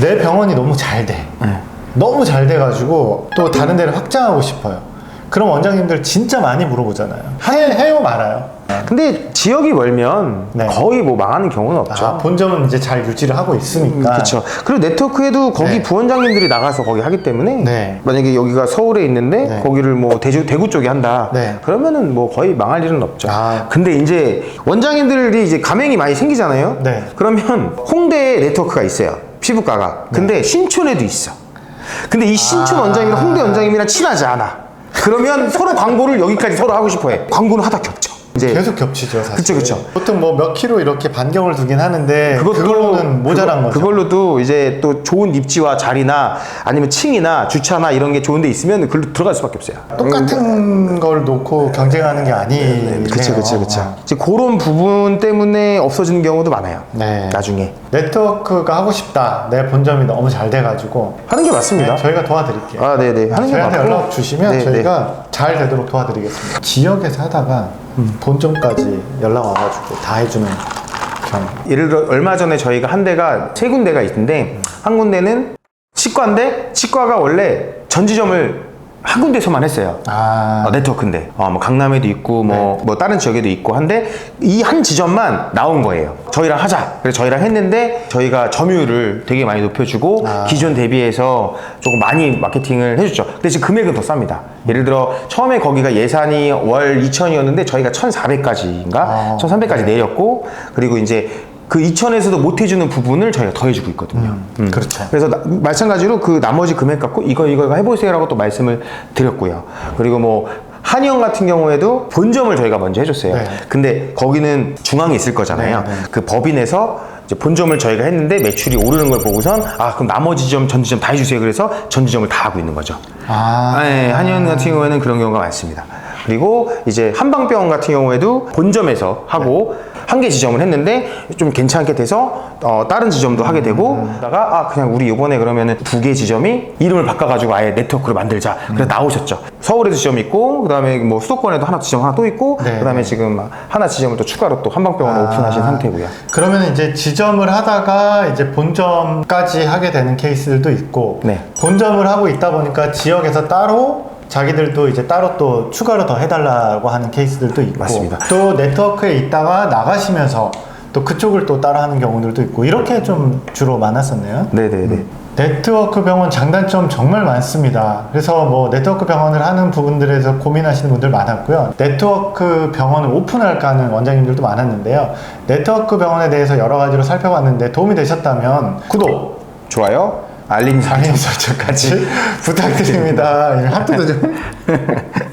내 병원이 너무 잘 돼. 네. 너무 잘 돼가지고 또 다른 데를 확장하고 싶어요. 그럼 원장님들 진짜 많이 물어보잖아요. 해, 해요 말아요. 근데 지역이 멀면 네. 거의 뭐 망하는 경우는 없죠. 아, 본점은 이제 잘 유지를 하고 있으니까. 그렇죠. 그리고 네트워크에도 거기 네. 부원장님들이 나가서 거기 하기 때문에 네. 만약에 여기가 서울에 있는데 네. 거기를 뭐 대주 대구 쪽에 한다. 네. 그러면은 뭐 거의 망할 일은 없죠. 아. 근데 이제 원장님들이 이제 가맹이 많이 생기잖아요. 네. 그러면 홍대에 네트워크가 있어요. 피부과가. 근데 신촌에도 있어. 근데 이 신촌 아. 원장님이랑 홍대 원장님이랑 친하지 않아. 그러면 서로 광고를 여기까지 서로 하고 싶어 해. 광고는 하다 겹쳐. 이제 계속 겹치죠, 사실. 그쵸, 그쵸. 보통 뭐 몇 킬로 이렇게 반경을 두긴 하는데 그것도- 그걸로는 모자란 그거- 거죠. 그걸로도 이제 또 좋은 입지와 자리나 아니면 층이나 주차나 이런 게 좋은 데 있으면 그걸로 들어갈 수밖에 없어요. 똑같은 걸 놓고 경쟁하는 게 아니에요. 그치, 그치, 그치. 이제 그런 부분 때문에 없어지는 경우도 많아요. 네. 나중에. 네트워크가 하고 싶다. 내 본점이 너무 잘 돼가지고 하는 게 맞습니다. 네, 저희가 도와드릴게요. 아, 네네. 하는 게 저희한테 맞고. 연락 주시면 네, 저희가 잘 되도록 도와드리겠습니다. 지역에서 하다가 본점까지 연락 와가지고 다 해주는 경우. 예를 들어 얼마 전에 저희가 한 대가 세 군데가 있는데 한 군데는 치과인데 치과가 원래 전지점을 한 군데서만 했어요. 아, 어, 네트워크인데 어, 뭐 강남에도 있고 뭐, 네. 뭐 다른 지역에도 있고 한데 이 한 지점만 나온 거예요 저희랑 하자 그래서 저희랑 했는데 저희가 점유율을 되게 많이 높여주고 아. 기존 대비해서 조금 많이 마케팅을 해줬죠 근데 지금 금액은 더 쌉니다 예를 들어 처음에 거기가 예산이 월 2천이었는데 저희가 1,400까지인가 아. 1,300까지 내렸고 그리고 이제 그 2천에서도 못 해주는 부분을 저희가 더 해주고 있거든요 음. 그렇죠. 그래서 나- 마찬가지로 그 나머지 금액 갖고 이거 이거 해보세요라고 또 말씀을 드렸고요. 그리고 뭐 한의원 같은 경우에도 본점을 저희가 먼저 해줬어요. 네. 근데 거기는 중앙에 있을 거잖아요. 네, 네. 그 법인에서 이제 본점을 저희가 했는데 매출이 오르는 걸 보고선 아 그럼 나머지 점 전지점 다 해주세요. 그래서 전지점을 다 하고 있는 거죠. 아, 네, 한의원 같은 경우에는 그런 경우가 많습니다. 그리고 이제 한방병원 같은 경우에도 본점에서 하고 한 개 지점을 했는데 좀 괜찮게 돼서 어, 다른 지점도 하게 되고 다가 아 그냥 우리 이번에 그러면은 두 개 지점이 이름을 바꿔가지고 아예 네트워크를 만들자 그래서 나오셨죠 서울에도 지점 있고 그다음에 뭐 수도권에도 하나 지점 하나 또 있고 네, 그다음에 네. 지금 하나 지점을 또 추가로 또 한방병원을 아. 오픈하신 상태고요 그러면 이제 지점을 하다가 이제 본점까지 하게 되는 케이스들도 있고 네. 본점을 하고 있다 보니까 지역에서 따로 자기들도 이제 따로 또 추가로 더 해달라고 하는 케이스들도 있고 맞습니다. 또 네트워크에 있다가 나가시면서 또 그쪽을 또 따라 하는 경우들도 있고 이렇게 좀 주로 많았었네요. 네네네 네트워크 병원 장단점 정말 많습니다. 그래서 뭐 네트워크 병원을 하는 부분들에서 고민하시는 분들 많았고요. 네트워크 병원을 오픈할까 하는 원장님들도 많았는데요. 네트워크 병원에 대해서 여러 가지로 살펴봤는데 도움이 되셨다면 구독, 좋아요 알림 알림 설정까지 부탁드립니다. 하트도 좀.